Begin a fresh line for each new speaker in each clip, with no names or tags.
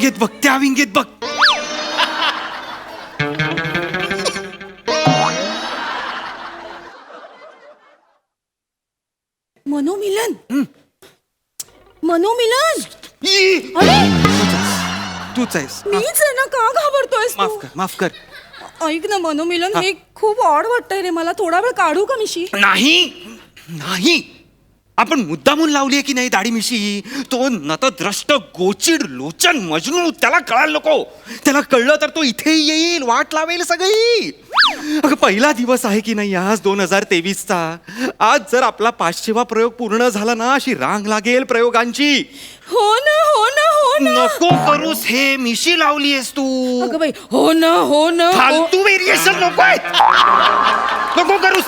विंगेत बघ त्या विंगेत बघ.
मनोमिलन. मनोमिलन.
ई!
अरे!
तूच आहेस.
मीच आहे ना का घाबरतोयस
माफ
तू?
कर माफ कर.
ऐक ना मनोमिलन हे. खूप ऑड वाटतंय रे मला थोडा वेळ काढू का मिशी?
नाही नाही. आपण मुद्दामून लावली आहे की नाही दाढी मिशी? तो नतद्रष्ट गोचिड लोचन मजनू त्याला कळायला नको. त्याला कळलं तर तो इथे येईल वाट लावेल सगळी. अगं पहिला दिवस आहे की नाही आज दोन हजार तेवीसचा? आज जर आपला पाचशेवा प्रयोग पूर्ण झाला ना अशी रांग लागेल प्रयोगांची.
हो ना हो ना हो ना.
नको करूस हे मिशी लावली आहेस तू.
अगं बाई हो ना हो ना हो.
फालतू व्हेरिएशन नको आहेत. नको करूस.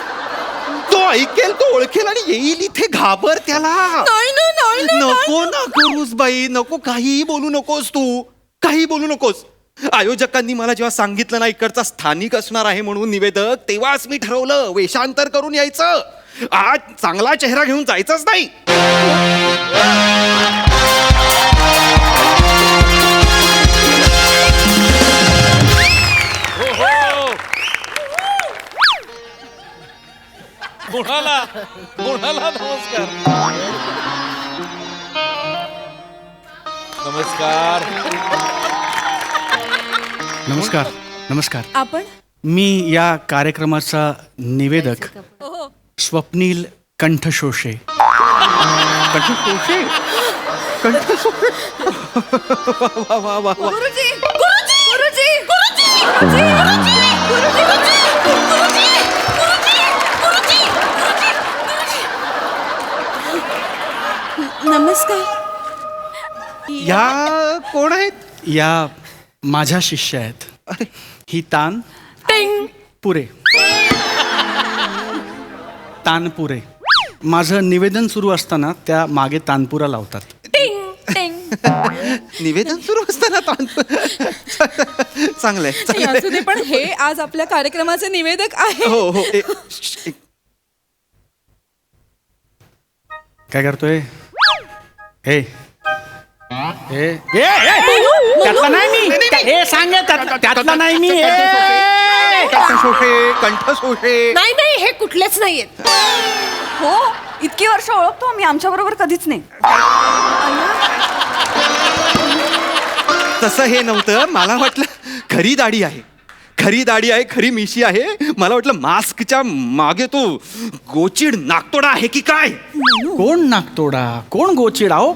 तो ऐकेल तो ओळखेल आणि येईल इथे घाबर त्याला.
नाही ना नाही ना नाही.
नको ना करूस बाई नको काहीही बोलू नकोस तू. काही बोलू नकोस. आयोजकांनी मला जेव्हा सांगितलं ना इकडचा स्थानिक असणार आहे म्हणून निवेदक तेव्हाच मी ठरवलं वेषांतर करून यायचं. आज चांगला चेहरा घेऊन जायचंच नाही.
कोणाला? कोणाला नमस्कार? नमस्कार.
नमस्कार नमस्कार.
आपण?
मी या कार्यक्रमाचा निवेदक
हो
स्वप्नील कंठशोषे.
कंठशोषे? कंठशोषे? वा वा वा वा
गुरुजी गुरुजी गुरुजी गुरुजी गुरुजी गुरुजी! नमस्कार.
या कोण आहेत?
या माझ्या शिष्य आहेत. ही तान
टिंग.
पुरे. तानपुरे. माझं निवेदन सुरू असताना त्या मागे तानपुरा लावतात.
टिंग टिंग.
निवेदन सुरू असताना चांगलंय
असू
चांगलंय
दे पण हे आज आपल्या कार्यक्रमाचे निवेदक आहे
हो हो ए, श, एक,
काय करतोय? हे हे ए, ए, त्यातला नाही मी. हे सांग त्यातला नाही मी.
कंठशोषे कंठशोषे
नाही नाही हे कुठलेच नाहीयेत. हो इतकी वर्ष ओळखतो आम्ही आमच्या बरोबर कधीच नाही.
तसं हे नव्हतं. मला वाटलं खरी दाढी आहे. खरी दाढी आहे खरी मिशी आहे. मला वाटलं मास्कच्या मागे तो गोचिड नागतोडा आहे की काय?
कोण नागतोडा? कोण गोचिड? आहो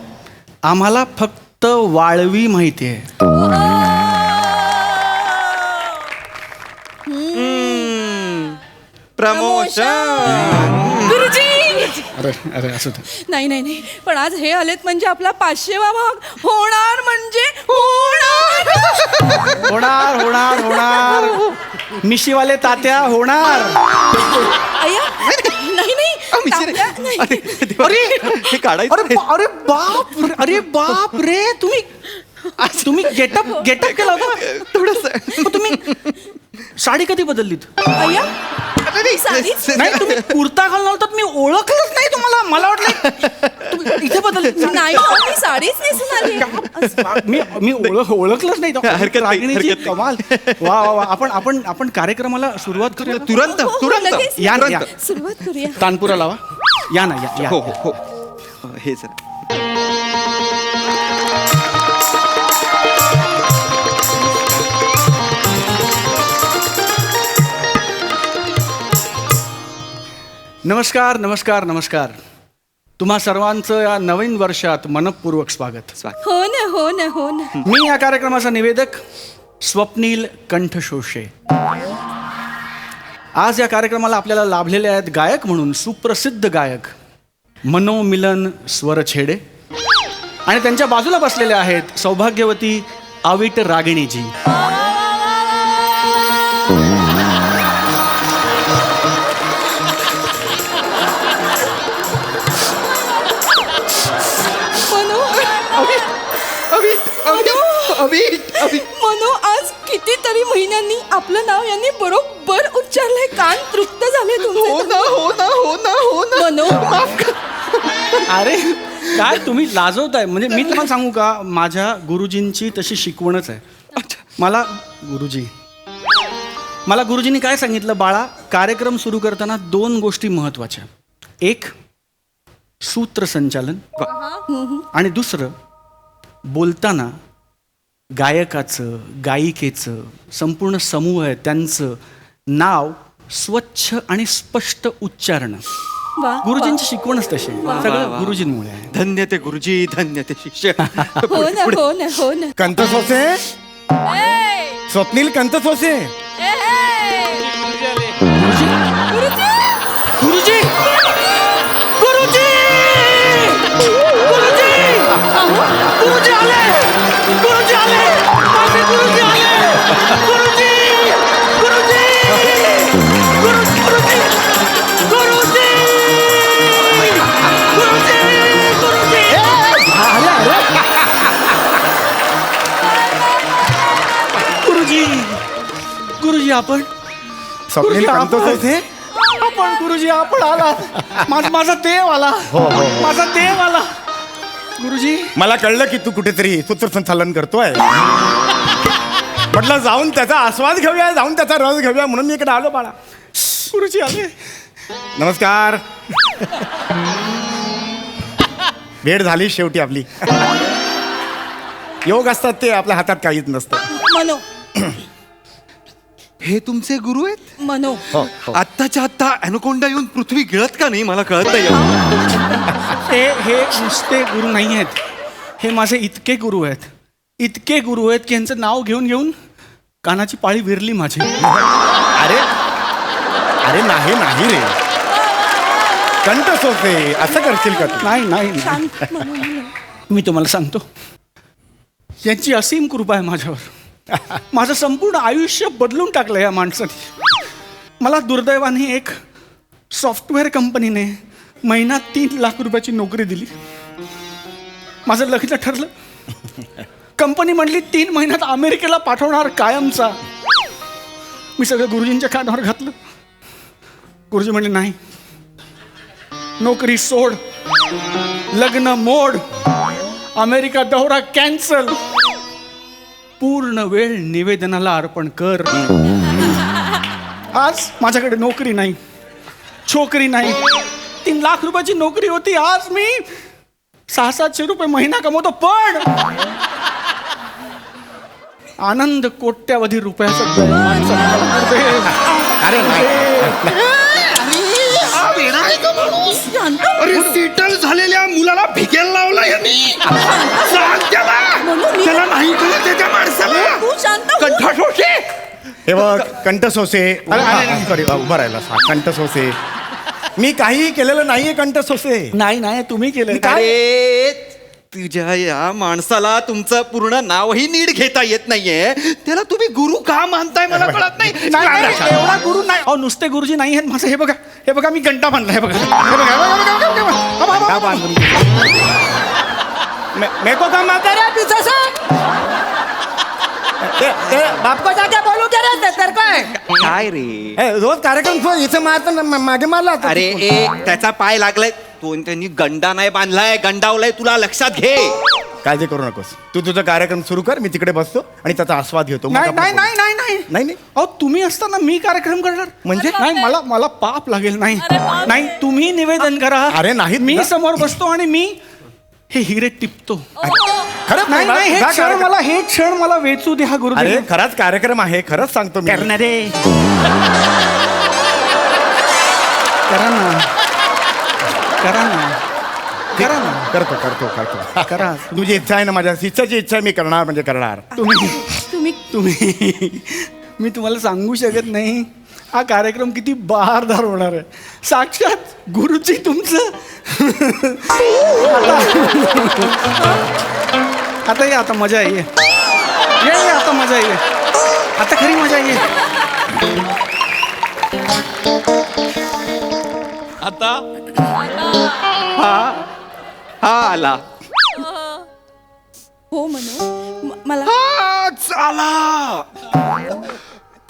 आम्हाला फक्त वाळवी माहिती आहे.
प्रमोशन.
गुरुजी!
अरे अरे असं.
नाही नाही नाही. पण आज हे आलेत म्हणजे आपला पाचशेवा भाग होणार म्हणजे होणार
होणार होणार होणार. मिशीवाले तात्या होणार.
अय्या नाही नाही तात्या, नाही.
अरे हे काढायचं
अरे बा- अरे बाप रे, अरे बाप रे. तुम्ही आज तुम्ही गेटअप गेटअप केला होता.
थोडस.
तुम्ही साडी कधी बदललीत?
अय्या साडीच?
नाही तुम्ही कुर्ता घालून होतात मी ओळखलंच नाही तुम्हाला. मला वाटलं तुम्ही इथे बदल
नाही हो, मी साडीच नेसून आली.
मी मी ओळख ओळखलंच नाही.
हरकत नाही,
रागिणीची
हरकत नाही.
कमाल. वा वा वा. आपण आपण आपण कार्यक्रमाला सुरुवात करूया.
तुरंत
हो, हो,
तुरंत.
लगेच.
या ना, या.
सुरुवात करूया.
तानपुरा लावा. या ना या, या
हो हो हो. हे सर
नमस्कार नमस्कार नमस्कार. तुम्हा सर्वांचं या नवीन वर्षात मनपूर्वक स्वागत.
हो ना हो ना हो ना.
मी या कार्यक्रमाचा निवेदक स्वप्नील कंठशोषे. आज या कार्यक्रमाला आपल्याला लाभलेले आहेत गायक म्हणून सुप्रसिद्ध गायक मनोमिलन स्वरछेडे आणि त्यांच्या बाजूला बसलेले आहेत सौभाग्यवती आविट रागिणीजी.
अभि अभि.
मनो आज कितीतरी महिन्यांनी आपलं नाव यांनी बरोबर उच्चारलंय. कान तृप्त झाले
हो
तुमचे
ना हो ना हो ना हो ना.
मनो.
अरे काय तुम्ही लाजवताय? म्हणजे मी तुम्हाला सांगू का माझ्या गुरुजींची तशी शिकवणच आहे. मला गुरुजी. मला गुरुजींनी काय सांगितलं बाळा? कार्यक्रम सुरू करताना दोन गोष्टी महत्त्वाच्या एक सूत्रसंचालन. आणि दुसरं बोलताना गायकाचं गायिकेचं संपूर्ण समूह आहे त्यांचं नाव स्वच्छ आणि स्पष्ट उच्चारण.
वा
गुरुजींची शिकवणच तशी आहे. सगळं गुरुजींमुळे आहे.
धन्य ते गुरुजी धन्य ते शिष्य
हो ना हो ना हो ना.
कंत सोसे? स्वप्नील कंत
गुरुजी आपण?
स्वप्नील
गुरुजी, आपण- गुरुजी आपण आला. माझ- माझा देव आला.
हो, हो.
माझा देव आला. गुरुजी?
मला कळलं की तू कुठेतरी सूत्रसंचालन करतोय. म्हटलं जाऊन त्याचा आस्वाद घेऊया जाऊन त्याचा रस घेऊया म्हणून मी इकडे आलो बाळा.
गुरुजी आले.
नमस्कार. भेट झाली शेवटी आपली. योग असतात ते आपल्या हातात काहीच नसतं.
मनो.
हे तुमचे गुरु आहेत?
मनो.
हो हो.
आत्ताच्या आत्ता अॅनोकोंडा येऊन पृथ्वी गिळत का नाही? मला कळत नाही.
हे. हे नुसते गुरु नाही आहेत. हे माझे इतके गुरु आहेत. इतके गुरु आहेत की यांचं नाव घेऊन घेऊन कानाची पाळी विरली माझी.
अरे अरे नाही नाही रे. कंठ सोसे असं करशील का तू?
नाही नाही नाही.
मनो.
मी तुम्हाला सांगतो. यांची असीम कृपा आहे माझ्यावर. माझं संपूर्ण आयुष्य बदलून टाकलं या माणसाने. मला दुर्दैवाने एक सॉफ्टवेअर कंपनीने महिना तीन लाख रुपयाची नोकरी दिली. माझं लग्न ठरलं. कंपनी म्हणली तीन महिन्यात अमेरिकेला पाठवणार कायमचा. मी सगळं गुरुजींच्या कानावर घातलं. गुरुजी म्हणले नाही. नोकरी सोड. लग्न मोड. अमेरिका दौरा कॅन्सल पूर्ण वेळ निवेदनाला अर्पण कर. आज माझ्याकडे नोकरी नाही छोकरी नाही. तीन लाख रुपयाची नोकरी होती आज मी सहा सातशे रुपये महिना कमवतो पण आनंद कोट्यावधी रुपयाचा
झालेल्या मुलाला भिकेल लावला
म्हणून मी-
त्याला नाही कळत त्याच्या माणसाला.
तू शांत हो.
हे बघ कंठ सोसे सॉरी उभं राहिला सा कंठ सोसे मी काहीही केलेलं नाहीये कंठ सोसे
नाही नाही तुम्ही केलं
अरे तुझ्या या माणसाला तुमचं पूर्ण नावही नीट घेता येत नाहीये. त्याला तुम्ही गुरु का मानताय मला कळत नाही.
नाही, नाही, एवढा गुरु नाही. अहो नुसते गुरुजी नाही आहेत माझं. हे बघा हे बघा मी घंटा बांधला हे बघा. हे बघा हे बघा, हे बघा, हे बघा, हे बघा. हा, हा, हा.
क्या बांधून मे- मेरे को काम आता है पीछे से ते- ते बाप को जाके बोलू दे रे तेरे को है.
काय रे?
ए, रोज कार्यक्रम तो इथे मारता ना, मा- मागे मारला.
अरे ए त्याचा पाय लागलाय. तो त्यांनी गंडा नाही बांधलाय गंडावलाय तुला लक्षात घे.
काळजी करू नकोस. तू तुझा कार्यक्रम सुरू कर मी तिकडे बसतो आणि त्याचा आस्वाद घेतो. मग
नाही
आपण
नाही
बोलू.
नाही नाही नाही.
नाही नाही.
अहो तुम्ही असताना मी कार्यक्रम करणार?
म्हणजे?
नाही मला मला पाप लागेल नाही.
अरे
नाही तुम्ही निवेदन करा.
अरे नाही,
मी
ना.
समोर बसतो आणि मी हे हिरे टिपतो.
खरंच
नाही नाही हे क्षण
कार्यक्रम-
मला हे क्षण मला वेचू द्या
अरे
गुरुदेव.
खराच कार्यक्रम आहे खरंच सांगतो मी.
करणारे करा ना. करा ना. करा ना.
करतो करतो करतो.
करा.
तुझी इच्छा आहे ना माझ्या? शिष्याची इच्छा आहे मी करणार म्हणजे करणार.
तुम्ही
तुम्ही
तुम्ही मी तुम्हाला सांगू शकत नाही. हा कार्यक्रम किती बहारदार होणार आहे. साक्षात गुरुजी तुमचं. आता आता ये आता मजा ये. ये ये आता मजा ये. आता खरी मजा ये.
आता?
हा. आला.
हो मनो म- मला
आला.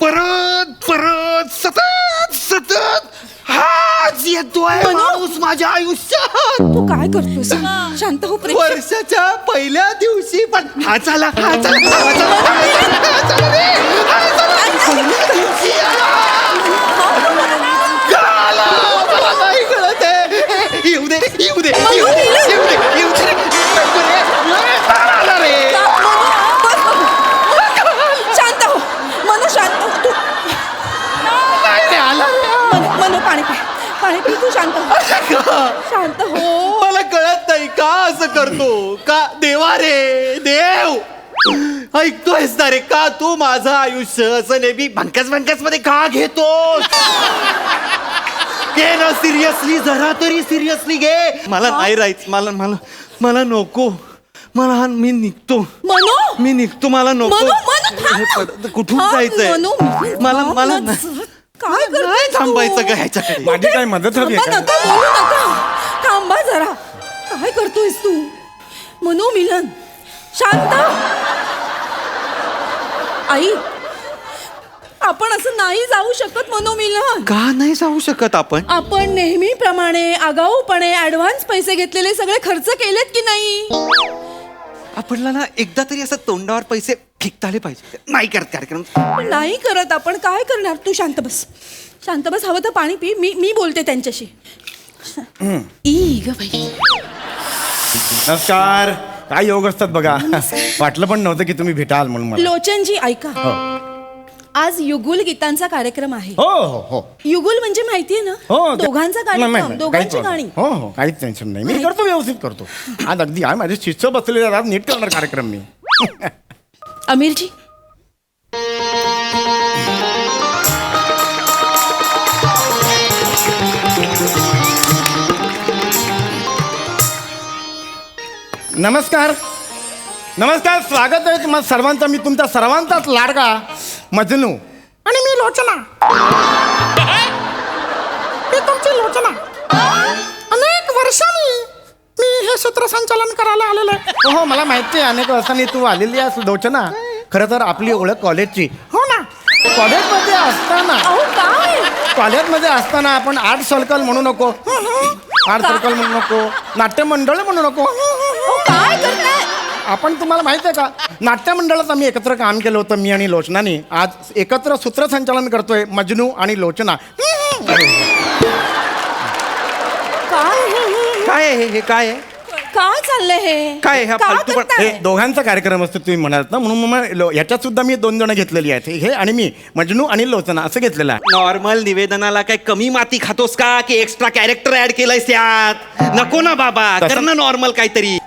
परत परत. सतत सतत हाच येतोय
मनू.
माणूस माझ्या आयुष्यात.
तू काय करतोस? शांत हो
वर्षाच्या पहिल्या दिवशी पण हा चला हा चला हा चला, हा चला हा चला. ऐकतोयस ना रे? का तू माझं आयुष्य असं नेहमी भंकस भंकसमध्ये का घेतोस? घे ना सिरियसली जरा तरी सिरियसली घे. मला नाही राहायचं. मला मला मला नको. मला मी निघतो.
मनू?
मी निघतो मला नको.
मनू मनू थांब.
हे
ना.
पड- कुठून
थांब,
जायचंय?
मनू,
मला मला
ना. काय करतोय
थांबायचं का ह्याच्याकडे?
माझी काय मदत हवी
थांबा
आहे का?
नका बोलू नका. थांबा जरा. काय करतोयस तू? मनू मिलन. शांत. आई आपण असं नाही जाऊ शकत मनोमिलन.
का नाही जाऊ शकत आपण?
आपण नेहमीप्रमाणे आगाऊपणे ऍडव्हान्स पैसे घेतलेले सगळे खर्च केलेत की नाही?
आपल्याला ना एकदा तरी असं तोंडावर पैसे फेकताले पाहिजे. नाही करत कार्यक्रम.
पण नाही करत आपण. काय करणार? तू शांत बस. शांत बस. हवं तर पाणी पी. मी मी बोलते त्यांच्याशी. ई ग बाई.
नमस्कार. काय योग असतात बघा. वाटलं पण नव्हतं की तुम्ही भेटाल म्हणून मला.
लोचनजी ऐका. आज युगुल गीतांचा कार्यक्रम आहे.
हो हो हो.
युगुल म्हणजे माहितीये ना?
हो
दोघांचा
नाही, नाही,
कार्यक्रम
नाही,
दोघांची गाणी.
हो हो काहीच टेन्शन नाही. मी करतो व्यवस्थित करतो. आज अगदी आहे माझे शिष्य बसलेले आहेत, आज नीट करणार कार्यक्रम मी.
अमीरजी
नमस्कार. नमस्कार स्वागत आहे तुम्हा सर्वांचा. मी तुमचा सर्वांचाच लाडका मजनू. आणि मी लोचना. मी तुमची लोचना. अनेक वर्षांनी मी हे सूत्रसंचालन करायला आलेलो आहे. हो हो मला माहिती आहे अनेक वर्षांनी तू आलेली आहेस लोचना. खरं तर आपली ओळख कॉलेजची. हो ना. कॉलेजमध्ये असताना.
अहो काय?
कॉलेजमध्ये असताना आपण आर्ट सर्कल म्हणू नको. आर्ट सर्कल म्हणू नको. नाट्यमंडळ म्हणू नको.
काय करताय?
आपण तुम्हाला माहीत आहे का? नाट्य मंडळात आम्ही एकत्र काम केलं होतं मी आणि लोचनानी. आज एकत्र सूत्रसंचालन करतोय मजनू आणि लोचना.
काय
काय आहे हे? हे काय आहे?
काय चाललंय हे?
काय हा
का
फालतू पण-
करताय?
हे दोघांचा कार्यक्रम असतो तुम्ही म्हणालात ना? म्हणून मग लो- याच्यात सुद्धा मी दोन जण घेतलेली आहेत. हे आणि मी मजनू आणि लोचना असं घेतलेलं आहे.
नॉर्मल निवेदनाला काय कमी माती खातोस का? की एक्स्ट्रा कॅरेक्टर ऍड केलंयस यात? नको ना बाबा
तसं-
कर ना नॉर्मल काहीतरी.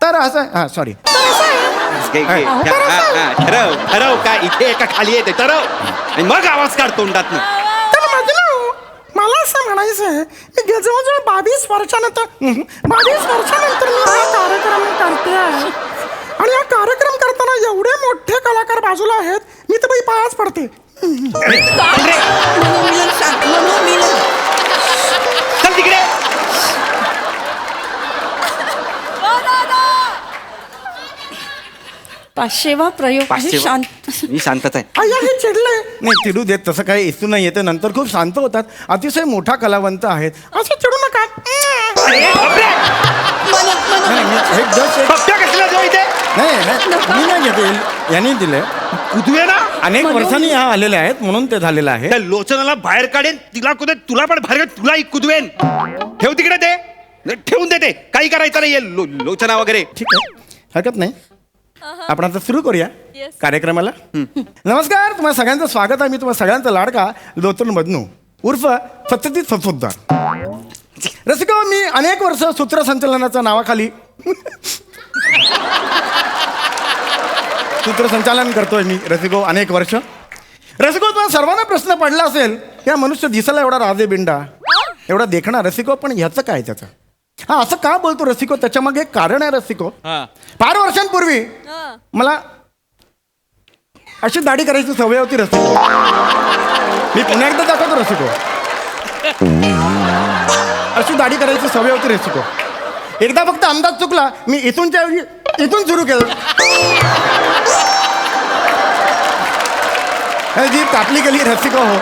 तर असं हा सॉरी
घे, घे. हा, हा, हा. ठरव ठरव काय इथे एका खाली येते ठरव आणि मग आवाज काढ तोंडात
तर मजनू मला असं म्हणायचं आहे मी जवळजवळ बावीस वर्षानंतर बावीस वर्षानंतर मी हा कार्यक्रम करते आहे आणि हा कार्यक्रम करताना एवढे मोठे कलाकार बाजूला आहेत मी तर बाई पायाच पडते
तिकडे
पाचशेवा प्रयोग आहे
पाचशे
शांत.
मी शांतच आहे.
अय्या हे चिडले. नाही चिडू देत तसं काही इस्तू नाही येते नंतर खूप शांत होतात. अतिशय मोठा कलावंत आहेत. असं चिडू नका. नाही, मी एक just एक-
पप्प्या कसला जो इथे?
नाही नाही, मी नाही घेते यांनी दिले
कुदवे ना?
अनेक वर्षांनी हा आलेले आहेत म्हणून ते झालेलं आहे.
त्या लोचनाला बाहेर काढेन तिला कुदे तुला पण बाहेर काढेन, तुला एक कुदवेन. ठेव तिकडे ते. ठेवून देते. काही करायचं नाही लो, लोचना वगैरे.
ठीक आहे. हरकत नाही. आपण आता सुरू करूया कार्यक्रमाला. नमस्कार तुम्हाला सगळ्यांचं स्वागत आहे. मी तुम्हाला सगळ्यांचा लाडका लोचन मधनू. उर्फ सत्यजित सफोद्दार रसिको मी अनेक वर्ष सूत्रसंचालनाच्या नावाखाली सूत्रसंचालन करतोय मी रसिको अनेक वर्ष. रसिको तुम्हाला सर्वांना प्रश्न पडला असेल या मनुष्य दिसायला एवढा राजे बिंडा एवढा देखणा रसिको पण ह्याचं काय त्याचं? हा असं का बोलतो रसिको? त्याच्यामागे एक कारण आहे रसिको.
हा.
फार वर्षांपूर्वी मला अशी दाढी करायची सवय होती रसिको. मी पुन्हा एकदा दाखवतो रसिको. अशी दाढी करायची सवय होती रसिको. एकदा फक्त अंदाज चुकला मी इथूनच्या ऐवजी इथून सुरू केलं. हे जी कापली गेली रसिको हो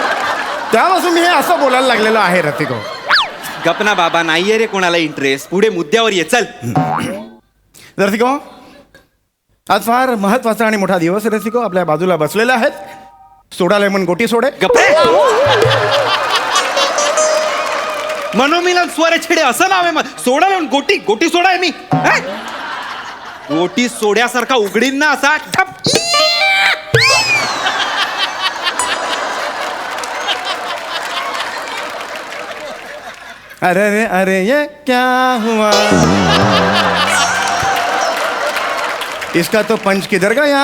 त्यापासून मी हे असं बोलायला लागलेलो आहे रसिको.
गपना बाबा नाहीये रे कोणाला इंटरेस्ट पुढे मुद्द्यावर ये चल.
रसिको आज फार महत्त्वाचा आणि मोठा दिवस रसिको. आपल्या बाजूला बसलेले आहेत. सोडा लेमन गोटी सोडे.
गप्पे मनोमिलन स्वर छेडे असं नाव आहे मग सोडा लावून गोटी गोटी सोडा आहे मी. हा? गोटी सोड्यासारखा उघडीन ना असा. ठप.
अरे रे अरे ये क्या हुआ? इसका तो पंच किधर गया?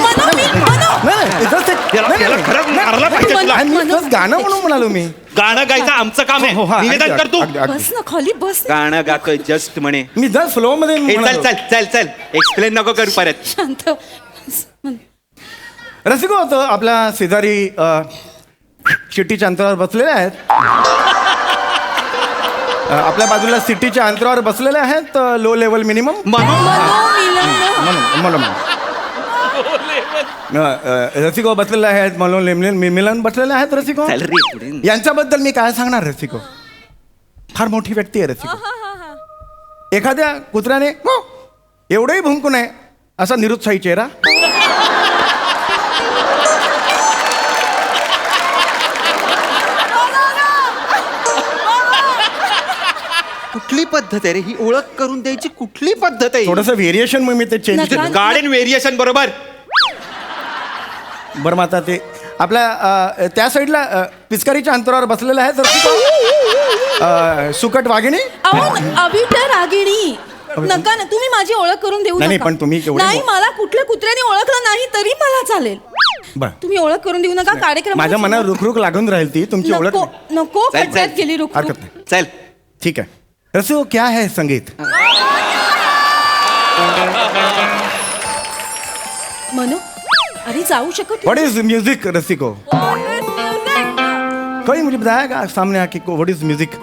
मनो मी मनो।
नाही, नाही, इथंच ते-
याला-
नाही,
याला
नाही,
खरंच
नाही,
मारलं पाहिजे
नाही,
तुला.
मी इथंच गाणं म्हणून म्हणालो मी.
गाणं गायचं आमचं काम
हो, हा,
आहे
अगदी, अगदी, अगदी.
बस ना खाली बस. ना.
गाणं गातोय जस्ट म्हणे.
मी जर फ्लो मध्ये
ए, चल
म्हणालो.
चल चल चल. एक्सप्लेन नको करू परत.
शांत.
रसिको होतं आपल्या शेजारी अ, शिट्टीच्या अंतरावर बसलेले आहेत. आपल्या बाजूला सिटीच्या अंतरावर बसलेले आहेत लो लेवल मिनिमम म्हणून रसिको बसलेले आहेत म्हणून मिलन बसलेले आहेत रसिको?
चल रे पुढे
यांच्याबद्दल मी काय सांगणार रसिको? फार मोठी व्यक्ती आहे रसिको. एखाद्या कुत्र्याने "हो, एवढंही भुंकू नये असा निरुत्साही चेहरा.
कुठली पद्धत आहे रे? ही ओळख करून द्यायची कुठली पद्धत आहे?
थोडस व्हेरिएशन मग मी ते चेंज
नका.
केलं
गार्डन व्हेरिएशन बरोबर.
बरं मग आता ते आपल्या अ, त्या साईडला अ, पिचकारीच्या अंतरावर बसलेलं आहे अ, सुकट वाघिणी?
अहो अविट रागिणी. नका ना तुम्ही माझी ओळख करून देऊ
नाही, नाही,
नका.
पण तुम्ही केवढे
नाही मला कुठल्या कुत्र्याने ओळखलं नाही तरी मला चालेल.
बरं.
तुम्ही ओळख करून देऊ नका कार्यक्रम
माझ्या मनावर रुखरुख लागून राहील ती तुमची ओळख
नको
नाही.
चल.
गेली रुक
हरकत नाही.
चल.
ठीक आहे. रसिको क्या है संगीत?
मनो अरे जाऊ शकत
व्हाट इज म्यूजिक रसिको? कोई मुझे बताएगा सामने आके को what is music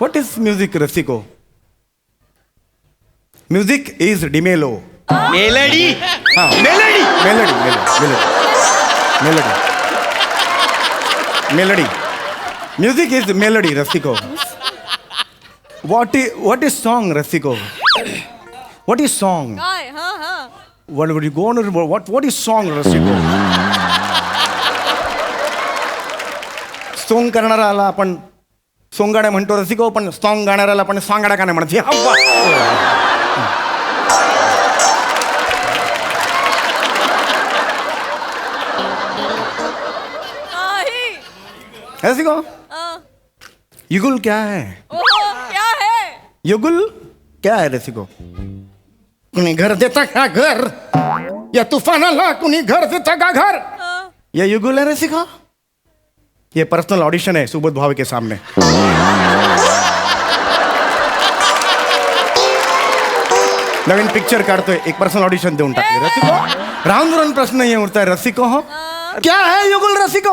what is music रसिको? Music is डिमेलो
मेलडी
हाँ.
Melody
melody melody melody melody music is melody रसिको what is what is song रसिको what is song
काय हा हा
What would you go on? What what is song रसिको song करणारा आला आपण सोंगाड्या म्हणतो रसिको पण सॉंग गाणाऱ्याला आपण सांगाड्या का नाही म्हणत रसिको
अं,
युगुल क्या है?
ओहो, क्या है?
युगुल क्या है रसिको कुणी घर देता का घर? या तुफानाला कुणी घर देता का घर? ये युगुल है रसिको ये पर्सनल ऑडिशन है सुबोध भावे के सामने। नवीन पिक्चर काढतोय एक पर्सनल ऑडिशन देऊन टाकले रसिको राहून राहून प्रश्न ये उठता है रसिको हो? क्या है युगुल रसिको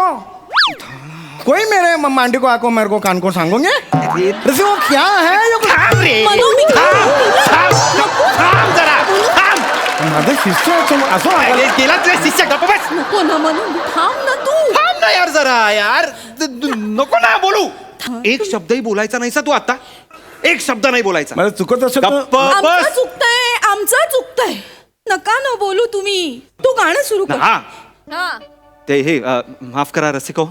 कोई मेरे मांडी को आको मेरे को कान को सांगोगे? रसिको क्या है? युगुल
थांब रे।
मनो मी
थांब थांब जरा थांब
माझं शिष्य असं
अरे, गेलाच रे शिष्य गप्प बस।
नको ना मनो थांब ना तू।
थांब ना यार जरा यार। द- द- नको ना बोलू। एक शब्दही बोलायचा नाहीसा तू आता. एक शब्द नाही बोलायचा.
मला चुकत असेल तर
गप्प
आमचं
बस.
चुकतंय आमचं चुकतंय. नका न बोलू तुम्ही. तू गाणं सुरू कर.
हा.
हा.
ते हे अ, माफ करा रसिको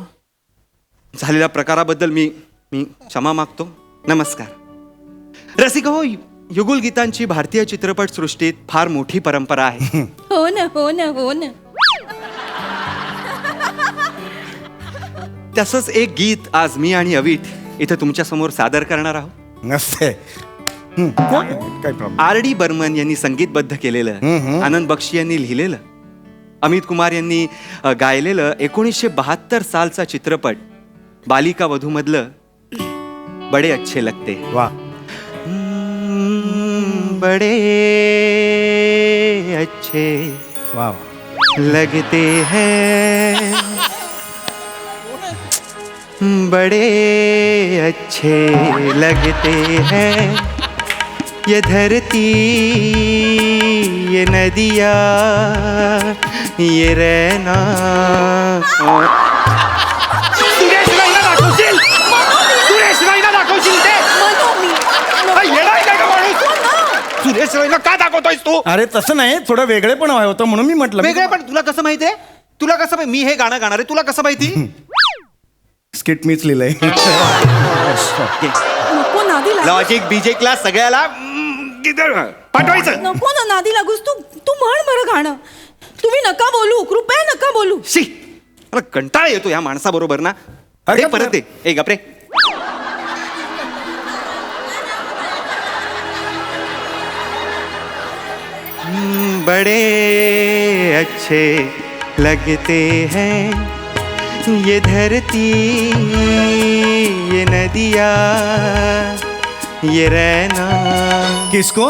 झालेल्या प्रकाराबद्दल मी मी क्षमा मागतो. नमस्कार. रसिको हो, युगुल गीतांची भारतीय चित्रपट सृष्टीत फार मोठी परंपरा आहे.
हो ना हो ना हो ना.
तसंच एक गीत आज मी आणि अविट इथे तुमच्यासमोर सादर करणार आहोत.
नसते. प्रॉब्लेम
आर डी बर्मन यांनी संगीतबद्ध केलेलं आनंद बक्षी यांनी लिहिलेलं अमित कुमार यांनी अ, गायलेलं एकोणीसशे बहात्तर सालचा चित्रपट बालिका वधूमधलं बडे अच्छे लगते
वा
हम्म, बडे अच्छे
वा वा
लगते हैं। बड़े अच्छे लगते हैं। ये धरती ये नदिया ये रहना सुरेश राईना का दाखवतोयस तू?
अरे तसं नाही. थोडं वेगळे पण हवं होतं म्हणून मी म्हटलं.
वेगळे पण तुला कसं माहिती आहे तुला कसं माहि- मी हे गाणं गाणार आहे तुला कसं माहिती?
स्किट मीच लिहिलंय.
नको नादी लागू.
लॉजिक बीजे क्लास सगळ्याला हम्म, पाठवायचं.
नको ना नादी लागूस. तू तू म्हण बरं गाणं. तुम्ही नका बोलू कृपया नका बोलू.
शी! मला कंटाळा येतो या माणसाबरोबर ना.
अरे
दे परत दे. ए गपरे बड़े अच्छे लगते हैं। ये धरती ये नदिया ये रहना
किसको?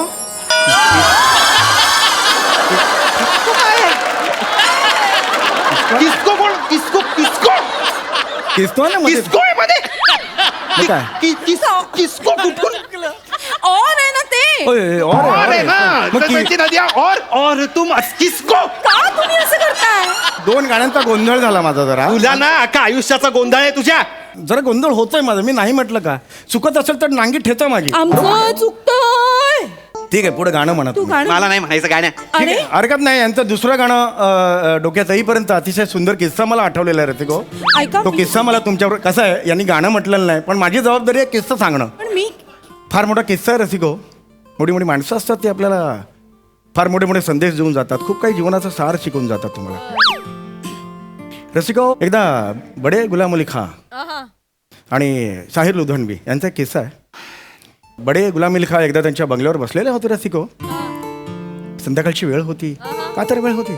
किसको बोल किसको किसको?
किसको ना मध्ये
किसको आहे मध्ये
मग काय?
कि- किस- किसको
ओय, और
है
मग कि-
तुम किसको
का तुम्ही असं करताय
दोन गाण्यांचा गोंधळ झाला माझा जरा
तुला ना अख्खा आयुष्याचा गोंधळ आहे तुझ्या
जरा गोंधळ होतोय माझा मी नाही म्हटलं का चुकत असेल तर नांगी ठेचा माझी
आमचं चुकतोय
ठीक आहे पुढे गाणं म्हणा
तू
तुम्ही.
गाणं
मला नाही म्हणायचं गाण्या
ठीक
अरे
आहे, हरकत नाही यांचं दुसरं गाणं अ, अ, डोक्यात येईपर्यंत अतिशय सुंदर किस्सा मला आठवलेला आहे रसिको
ऐका
तो किस्सा मला तुमच्यावर कसं आहे यांनी गाणं म्हटलेलं नाही पण माझी जबाबदारी आहे किस्सा सांगणं
पण मी
फार मोठा किस्सा आहे रसिको मोठी मोठी माणसं असतात ती आपल्याला फार मोठे मोठे संदेश देऊन जातात. खूप काही जीवनाचा सार शिकवून जातात तुम्हाला. रसिको एकदा बडे गुलाम अली खा आणि शाहीर लुधनबी यांचा एक किस्सा आहे. बडे गुलाम अली खा एकदा त्यांच्या बंगल्यावर बसलेले होते रसिको संध्याकाळची वेळ होती. का तर वेळ होती?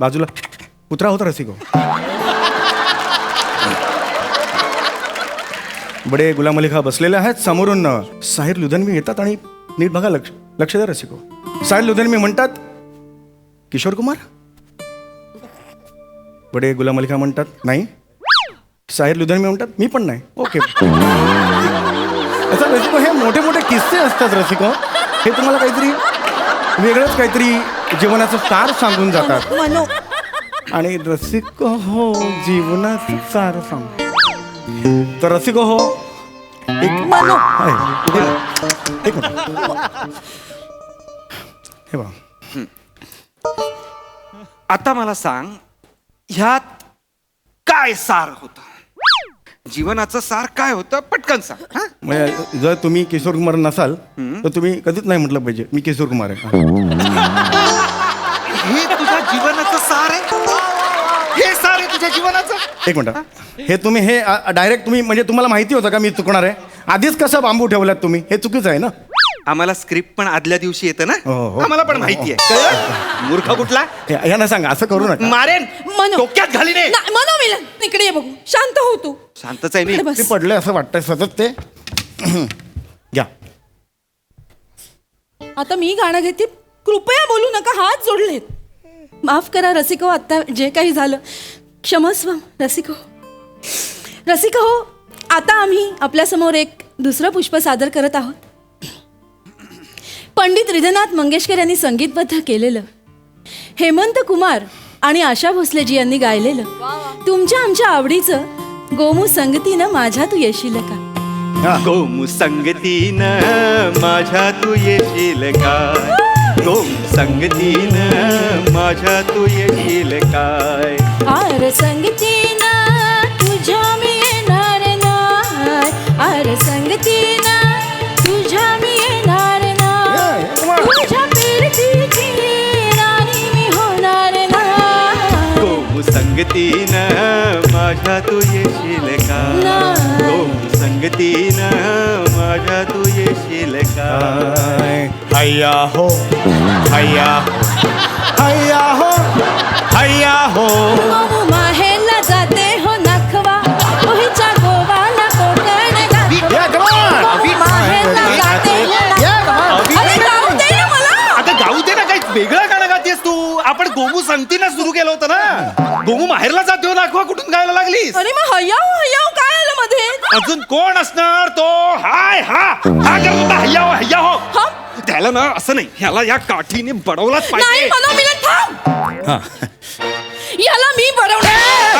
बाजूला कुत्रा होता रसिको बडे गुलाम अली खा बसलेले आहेत. समोरून साहिर लुधनवी येतात आणि नीट बघा लक्ष लक्ष द्या रसिको. साहिर लुधनवी म्हणतात किशोर कुमार? बडे गुलाम अली खा म्हणतात नाही. साहिर लुधनवी म्हणतात मी पण नाही. ओके. असं रसिको हे मोठे मोठे किस्से असतात रसिको. हे तुम्हाला काहीतरी वेगळंच काहीतरी जीवनाचं सार सांगून जातात. आणि रसिको हो जीवनात सार सांग तर रसिको हो एक राहा. एक. हे बघा
आता मला सांग ह्यात काय सार होत? जीवनाचं सार काय होतं? पटकन सांग. हा?
म्हणजे जर तुम्ही किशोर कुमार नसाल तर तुम्ही कधीच नाही म्हटलं पाहिजे. मी किशोर कुमार आहे.
जीवनाचं?
एक मिनिट. हे तुम्ही हे डायरेक्ट तुम्ही म्हणजे तुम्हाला माहिती होतं का मी चुकणार आहे? आधीच कसं बांबू ठेवलात तुम्ही? हे चुकीचं आहे ना?
आम्हाला स्क्रिप्ट पण आदल्या दिवशी येतं ना?
हो, हो.
आम्हाला पण माहिती आहे. कळलं? मूर्ख कुठला?
हे- यांना सांगा असं करू नका.
मारेन.
मनो.
डोक्यात घालीने
ना- मनो मिलन इकडे ये बघू. शांत हो तू.
शांतच आहे मी.
ते पडले असं वाटतंय सतत ते. घ्या.
आता मी गाणं घेते. कृपया बोलू नका हात जोडलेत. माफ करा रसिको आता जे काही झालं. क्षमस्व रसिको रसिको हो आता आम्ही आपल्यासमोर एक दुसरं पुष्प सादर करत आहोत. पंडित रिधनाथ मंगेशकर यांनी संगीतबद्ध केलेलं हेमंत कुमार आणि आशा भोसलेजी यांनी गायलेलं तुमच्या आमच्या आवडीचं गोमू संगतीनं माझ्या तू येशील का?
गोमू संगतीनं माझ्या तू येशील काय गोमू संगतीनं माझ्या तू येशील काय?
आर संगतीनं तुझ्या मी येणार नाय आर संगतीनं तुझ्या मी येणार नाय तुझ्या प्रीतीची राणी मी होणार नाय
गोमू संगतीनं माझ्या तू येशील काय. गोमू संगतीनं माझ्या तू येशील काय?
हैया हो हैया हैया हो. हैया हो.
मऊ माहेरला जाते हो नखवा ओहीच्या गोवाला कोकण माहेरला जाते हो. अरे गाऊ दे ना
काही वेगळं गाणं गातेस तू. आपण गोमू संगतीनं सुरू बाहेरला जातो दाखवा कुठून गायला लागलीस
अरे मग हय्याव हय्याव काय आलं मध्ये
अजून कोण असणार तो हाय हा हा करत होता हो त्याला ना असं नाही ह्याला या काठीने बडवलाच पाहिजे
मी थांब
याला मी बडवणार